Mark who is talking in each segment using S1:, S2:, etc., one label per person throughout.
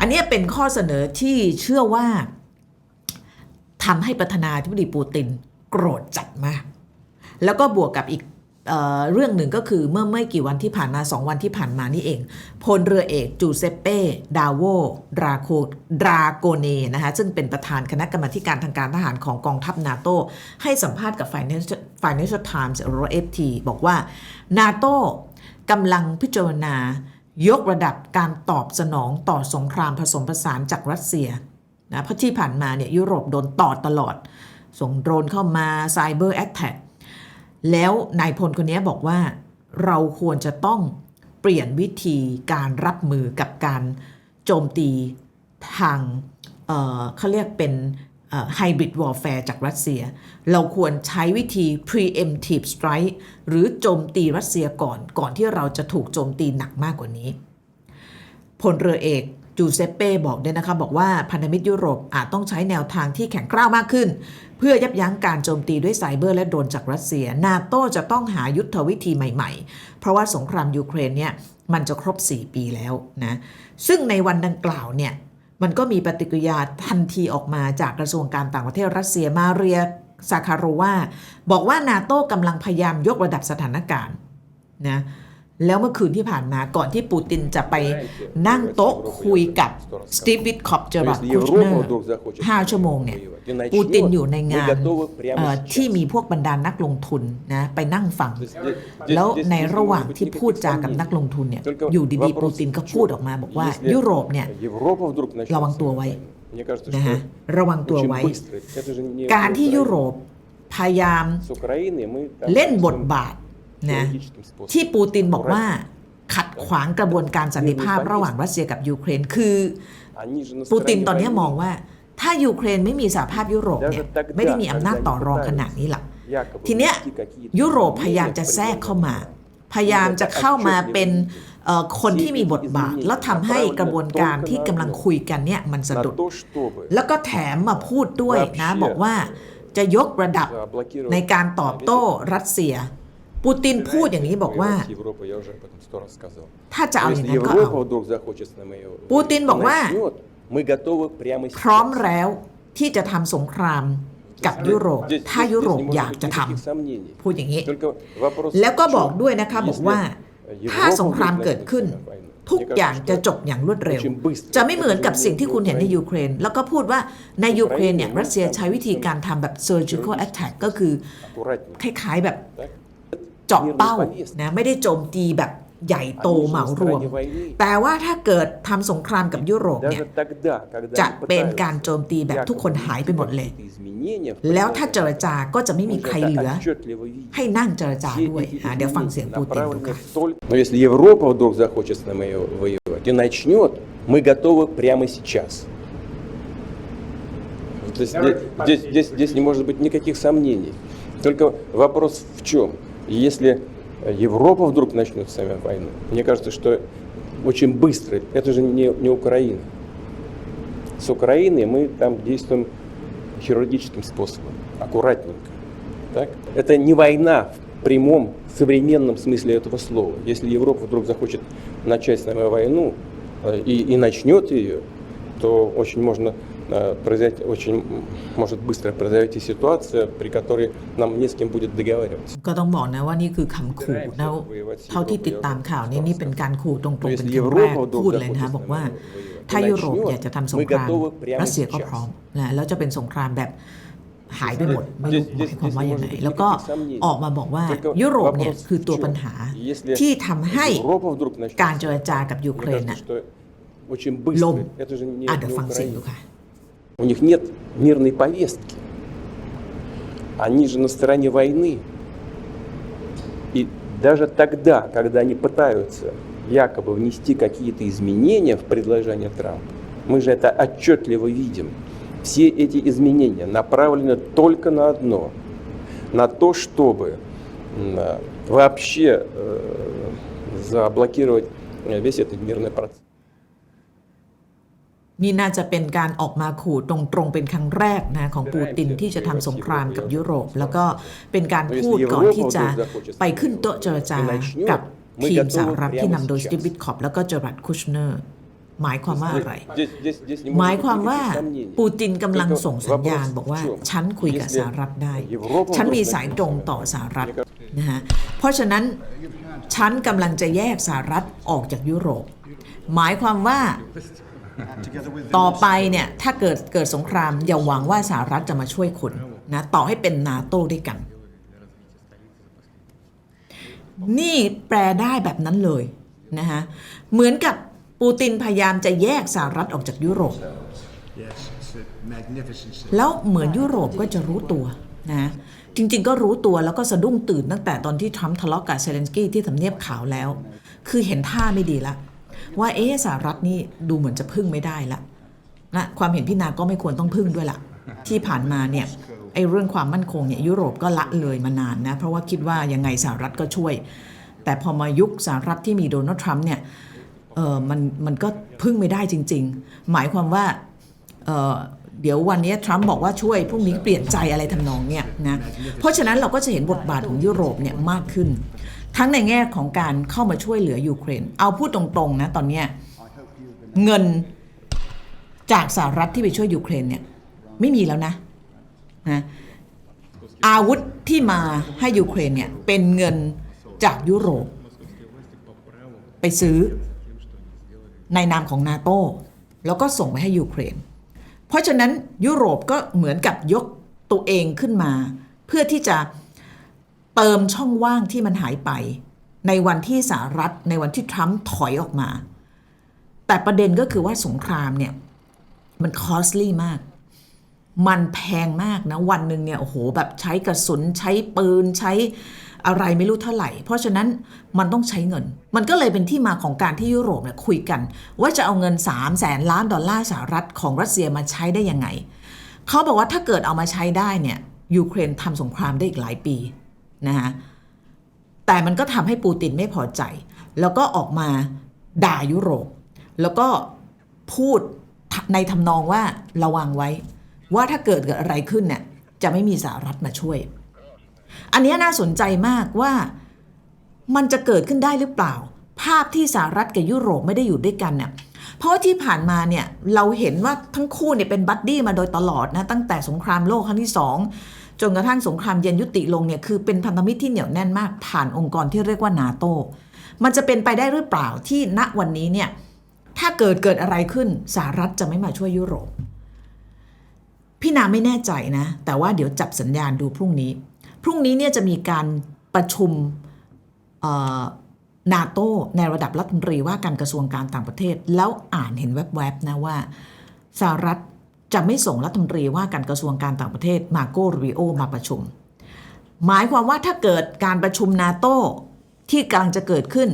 S1: อันนี้เป็นข้อเสนอที่เชื่อว่าทำให้ประธานาธิบดีปูตินโกรธจัดมาก แล้วก็บวกกับอีกเออเรื่องหนึ่งก็คือเมื่อไม่กี่วันที่ผ่านมาสองวันที่ผ่านมานี่เองพลเรือเอกจูเซปเป้ดาโวดราโคดราโกเนนะคะซึ่งเป็นประธานคณะกรรมาการทางการทหารของกองทัพนาโตให้สัมภาษณ์กับ Financial Financial Times หรือ FT บอกว่านาโตกำลังพิจารณา ยกระดับการตอบสนองต่อสงครามผสมผสานจากรัสเซียนะเพราะที่ผ่านมาเนี่ยยุโรปโดนต่อตลอด ส่งโดรนเข้ามาไซเบอร์แอ t แทกแล้วนายพลคนนี้บอกว่าเราควรจะต้องเปลี่ยนวิธีการรับมือกับการโจมตีทางเเขาเรียกเป็น ไฮบริดวอร์แฟร์จากรัสเซีย เราควรใช้วิธี preemptive strike หรือโจมตีรัสเซียก่อน ก่อนที่เราจะถูกโจมตีหนักมากกว่านี้ พลเรือเอกจูเซปเป้บอกด้วยนะคะบอกว่าพันธมิตรยุโรปอาจต้องใช้แนวทางที่แข็งกร้าวมากขึ้น เพื่อยับยั้งการโจมตีด้วยไซเบอร์และโดรนจากรัสเซีย นาโต้จะต้องหายุทธวิธีใหม่ๆ เพราะว่าสงครามยูเครนเนี่ยมันจะครบ 4 ปีแล้วนะซึ่งในวันดังกล่าวเนี่ย มันก็มีปฏิกิริยาทันทีออกมาจากกระทรวงการต่างประเทศรัสเซียมาเรียซาคาโรวาบอกว่านาโต้กำลังพยายามยกระดับสถานการณ์นะ แล้วเมื่อคืนที่ผ่านมาก่อนที่ปูตินจะไปนั่งโต๊ะคุยกับสตีฟวิทคอปเจอร์บัตคูชเนอร์ห้าชั่วโมงเนี่ยปูตินอยู่ในงานเอ่อที่มีพวกบรรดานักลงทุนนะไปนั่งฟัง แล้วในระหว่างที่พูดจากับนักลงทุนเนี่ยอยู่ดีๆปูตินก็พูดออกมาบอกว่า ยุโรปเนี่ยระวังตัวไว้นะฮะระวังตัวไว้ การที่ยุโรปพยายามเล่นบทบาท นะที่ปูตินบอกว่าขัดขวางกระบวนการสันติภาพระหว่างรัสเซียกับยูเครน คือ ปูตินตอนนี้มองว่า ถ้ายูเครนไม่มีสหภาพยุโรปเนี่ยไม่ได้มีอำนาจต่อรองขนาดนี้หรอกทีเนี้ยยุโรปพยายามจะแทรกเข้ามา พยายามจะเข้ามาเป็นเอ่อคนที่มีบทบาท แล้วทำให้กระบวนการที่กำลังคุยกันเนี่ยมันสะดุด แล้วก็แถมมาพูดด้วยนะบอกว่าจะยกระดับในการตอบโต้รัสเซีย ปูตินพูดอย่างนี้บอกว่า ถ้าจะเอาอย่างนั้นก็เอาปูตินบอกว่า พร้อมแล้วที่จะทำสงครามกับยุโรป ถ้ายุโรปอยากจะทำพูดอย่างนี้ แล้วก็บอกด้วยนะคะบอกว่า ถ้าสงครามเกิดขึ้น ทุกอย่างจะจบอย่างรวดเร็ว จะไม่เหมือนกับสิ่งที่คุณเห็นในยูเครน แล้วก็พูดว่าในยูเครนเนี่ยรัสเซียใช้วิธีการทำแบบ surgical attack ก็คือคล้ายๆแบบ เจาะเป้านะไม่ได้โจมตีแบบใหญ่โตเหมารวม แต่ว่าถ้าเกิดทำสงครามกับยุโรปเนี่ย จะเป็นการโจมตีแบบทุกคนหายไปหมดเลย แล้วถ้าเจรจาก็จะไม่มีใครเหลือ ให้นั่งเจรจาด้วยอ่ะเดี๋ยวฟังเสียงปูตินดูค่ะ
S2: Но если Европа вдруг захочет с нами воевать и начнет, мы готовы прямо сейчас. То есть здесь, здесь, здесь, здесь не может быть никаких сомнений. Только вопрос в чем? Если Европа вдруг начнет с нами войну, мне кажется, что очень быстро, это же не, не Украина. С Украиной мы там действуем хирургическим способом, аккуратненько. Так? Это не война в прямом современном смысле этого слова. Если Европа вдруг захочет начать с нами войну э, и, и начнет ее, то очень можно произойти, очень м, может быстро произойти ситуация, при которой нам не с кем будет договариваться.
S1: ก็ต้องบอกนะว่านี่คือคำขู่แล้วเท่าที่ติดตามข่าวนี้นี่เป็นการขู่ตรงๆ เป็นครั้งแรกพูดเลยนะคะบอกว่า ถ้ายุโรปอยากจะทำสงครามรัสเซียก็พร้อมนะแล้วจะเป็นสงครามแบบหายไปหมดไม่รู้หมายความว่ายังไงแล้วก็ออกมาบอกว่ายุโรปเนี่ยคือตัวปัญหาที่ทำให้
S2: Европа вдруг начнет
S1: การเจรจากับยูเค
S2: Мне
S1: รน
S2: кажется,
S1: น่ะ
S2: что очень
S1: ล่ม
S2: быстро. Это же не,
S1: อ่ะ
S2: не
S1: เดี๋ยวฟังเสียงดู
S2: Украина.
S1: ค่ะ
S2: У них нет мирной повестки. Они же на стороне войны. И даже тогда, когда они пытаются якобы внести какие-то изменения в предложение Трампа, мы же это отчетливо видим. Все эти изменения направлены только на одно, на то, чтобы а, вообще э, заблокировать э, весь этот мирный процесс.
S1: นี่น่าจะเป็นการออกมาขู่ตรงๆ เป็นครั้งแรกนะของปูตินที่จะทำสงครามกับยุโรป แล้วก็เป็นการพูดก่อนที่จะไปขึ้นโต๊ะเจรจากับทีมสหรัฐที่นำโดยสตีวิทคอปแล้วก็เจอรัดคุชเนอร์หมายความว่าอะไร หมายความว่าปูตินกำลังส่งสัญญาณบอกว่า ฉันคุยกับสหรัฐได้ ฉันมีสายตรงต่อสหรัฐนะฮะเพราะฉะนั้นฉันกำลังจะแยกสหรัฐออกจากยุโรป หมายความว่า ต่อไปเนี่ยถ้าเกิดเกิดสงครามอย่าหวังว่าสหรัฐจะมาช่วยคุณนะต่อให้เป็นนาโต้ด้วยกัน นี่แปลได้แบบนั้นเลยนะฮะเหมือนกับปูตินพยายามจะแยกสหรัฐออกจากยุโรป
S3: yes, it's a magnificent city.
S1: แล้วเหมือนยุโรปก็จะรู้ตัวนะจริง ๆ ก็รู้ตัวแล้วก็สะดุ้งตื่นตั้งแต่ตอนที่ทรัมป์ทะเลาะกับเซเลนสกี้ที่ทำเนียบขาวแล้ว คือเห็นท่าไม่ดีละ ว่าเอ๊สหรัฐนี่ดูเหมือนจะพึ่งไม่ได้ละนะความเห็นพี่นาก็ไม่ควรต้องพึ่งด้วยละที่ผ่านมาเนี่ยไอ้เรื่องความมั่นคงเนี่ยยุโรปก็ละเลยมานานนะ เพราะว่าคิดว่ายังไงสหรัฐก็ช่วย แต่พอมายุคสหรัฐที่มีโดนัลด์ทรัมป์เนี่ยเออมันมันก็พึ่งไม่ได้จริง ๆ หมายความว่าเออ เดี๋ยววันนี้ทรัมป์บอกว่าช่วยพรุ่งนี้เปลี่ยนใจอะไรทำนองเนี่ยนะเพราะฉะนั้นเราก็จะเห็นบทบาทของยุโรปเนี่ยมากขึ้น ทั้งในแง่ของการเข้ามาช่วยเหลือยูเครน เอาพูดตรงๆนะตอนเนี้ยเงินจากสหรัฐที่ไปช่วยยูเครนเนี่ยไม่มีแล้วนะนะอาวุธที่มาให้ยูเครนเนี่ยเป็นเงินจากยุโรป ไปซื้อในนามของนาโต้แล้วก็ส่งไปให้ยูเครน เพราะฉะนั้นยุโรปก็เหมือนกับยกตัวเองขึ้นมา เพื่อที่จะเติมช่องว่างที่มันหายไป ในวันที่สหรัฐในวันที่ทรัมป์ถอยออกมา แต่ประเด็นก็คือว่าสงครามเนี่ยมันคอสลี่มาก มันแพงมากนะ วันหนึ่งเนี่ยโอ้โหแบบใช้กระสุนใช้ปืนใช้ อะไรไม่รู้เท่าไหร่ เพราะฉะนั้นมันต้องใช้เงิน มันก็เลยเป็นที่มาของการที่ยุโรปเนี่ยคุยกัน ว่าจะเอาเงิน 3 0 0แสนล้านดอลลาร์สหรัฐของรัสเซียมาใช้ได้ยังไง เขาบอกว่าถ้าเกิดเอามาใช้ได้เนี่ยยูเครนทำสงครามได้อีกหลายปีนะคะแต่มันก็ทำให้ปูตินไม่พอใจ แล้วก็ออกมาด่ายุโรป แล้วก็พูดในทำนองว่าระวังไว้ ว่าถ้าเกิดเกิดอะไรขึ้นเนี่ยจะไม่มีสหรัฐมาช่วย อันนี้น่าสนใจมากว่ามันจะเกิดขึ้นได้หรือเปล่า ภาพที่สหรัฐกับยุโรปไม่ได้อยู่ด้วยกันเนี่ยเพราะว่าที่ผ่านมาเนี่ยเราเห็นว่าทั้งคู่เนี่ยเป็นบัดดี้มาโดยตลอดนะตั้งแต่สงครามโลกครั้งที่สองจนกระทั่งสงครามเย็นยุติลงเนี่ยคือเป็นพันธมิตรที่เหนียวแน่นมากผ่านองค์กรที่เรียกว่านาโตมันจะเป็นไปได้หรือเปล่าที่ณวันนี้เนี่ยถ้าเกิดเกิดอะไรขึ้นสหรัฐจะไม่มาช่วยยุโรป พี่นาไม่แน่ใจนะ แต่ว่าเดี๋ยวจับสัญญาณดูพรุ่งนี้ พรุ่งนี้เนี่ยจะมีการประชุมนาโตในระดับรัฐมนตรีว่าการกระทรวงการต่างประเทศ แล้วอ่านเห็นแวบๆนะว่าสหรัฐจะไม่ส่งรัฐมนตรีว่าการกระทรวงการต่างประเทศมาโกรูบิโอมาประชุม หมายความว่าถ้าเกิดการประชุมนาโตที่กำลังจะเกิดขึ้น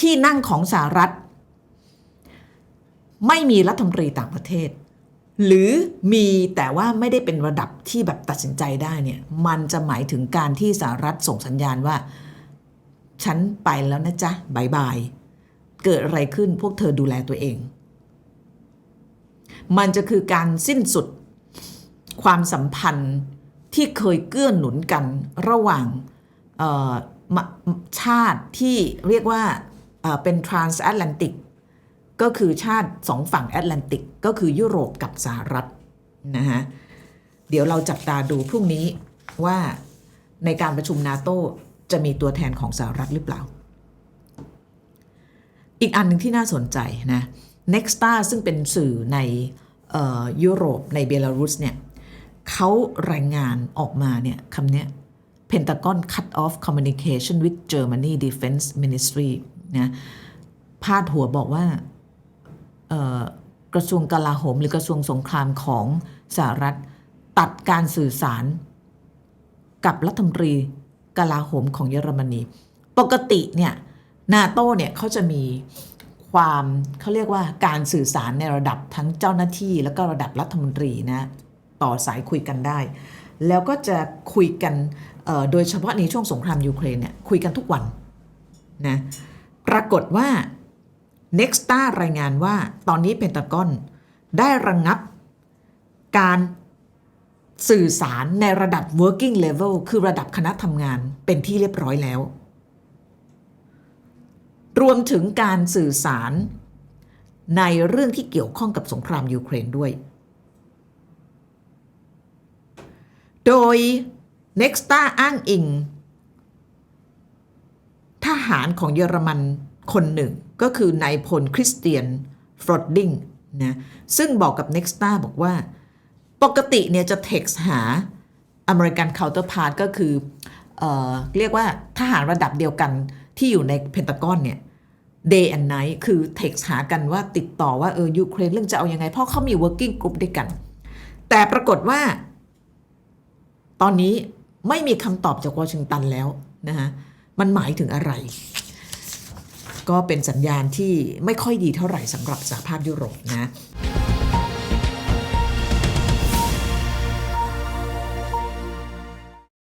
S1: ที่นั่งของสหรัฐ ไม่มีรัฐมนตรีต่างประเทศ หรือมีแต่ว่าไม่ได้เป็นระดับที่แบบตัดสินใจได้เนี่ยมันจะหมายถึงการที่สหรัฐส่งสัญญาณว่า ฉันไปแล้วนะจ๊ะบายบาย เกิดอะไรขึ้นพวกเธอดูแลตัวเอง มันจะคือการสิ้นสุดความสัมพันธ์ที่เคยเกื้อหนุนกันระหว่างชาติที่เรียกว่าเอ่อเป็น transatlantic ก็คือชาติสองฝั่งแอตแลนติก ก็คือยุโรปกับสหรัฐนะฮะเดี๋ยวเราจับตาดูพรุ่งนี้ว่าในการประชุมนาโตจะมีตัวแทนของสหรัฐหรือเปล่า อีกอันหนึ่งที่น่าสนใจนะ Nexta ซึ่งเป็นสื่อในออยุโรปในเบลารุสเนี่ยเขารายงานออกมาเนี่ยคำนี้ย Pentagon cut off communication with Germany Defense Ministry นะพาดหัวบอกว่า กระทรวงกลาโหม หรือกระทรวงสงครามของสหรัฐ ตัดการสื่อสาร กับรัฐมนตรีกลาโหมของเยอรมนี ปกติเนี่ยนาโต้เนี่ยเขาจะมีความเขาเรียกว่าการสื่อสารในระดับทั้งเจ้าหน้าที่ แล้วก็ระดับรัฐมนตรีนะต่อสายคุยกันได้ แล้วก็จะคุยกันโดยเฉพาะในช่วงสงครามยูเครนเนี่ยคุยกันทุกวันนะปรากฏว่า Nexta รายงานว่าตอนนี้เพนตากอนได้ระงงับการสื่อสารในระดับ working level คือระดับคณะทำงานเป็นที่เรียบร้อยแล้ว รวมถึงการสื่อสารในเรื่องที่เกี่ยวข้องกับสงครามยูเครนด้วย โดย Nexta อ้างอิง ทหารของเยอรมัน คนหนึ่งก็คือนายพลคริสเตียนฟรอดดิงนะซึ่งบอกกับ Nexta บอกว่า ปกติเนี่ยจะเท็กซ์หาอเมริกันเคาน์เตอร์พาร์ตก็คือเออเรียกว่าทหารระดับเดียวกันที่อยู่ในเพนตากอนเนี่ย day and night คือเท็กซ์หากันว่าติดต่อว่าเออยูเครนเรื่องจะเอาอยัางไง เพราะเขามี working group ด้วยกัน แต่ปรากฏว่า ตอนนี้ไม่มีคำตอบจากวอชิงตันแล้วนะฮะมันหมายถึงอะไร ก็เป็นสัญญาณที่ไม่ค่อยดีเท่าไหร่สำหรับสหภาพยุโรปนะ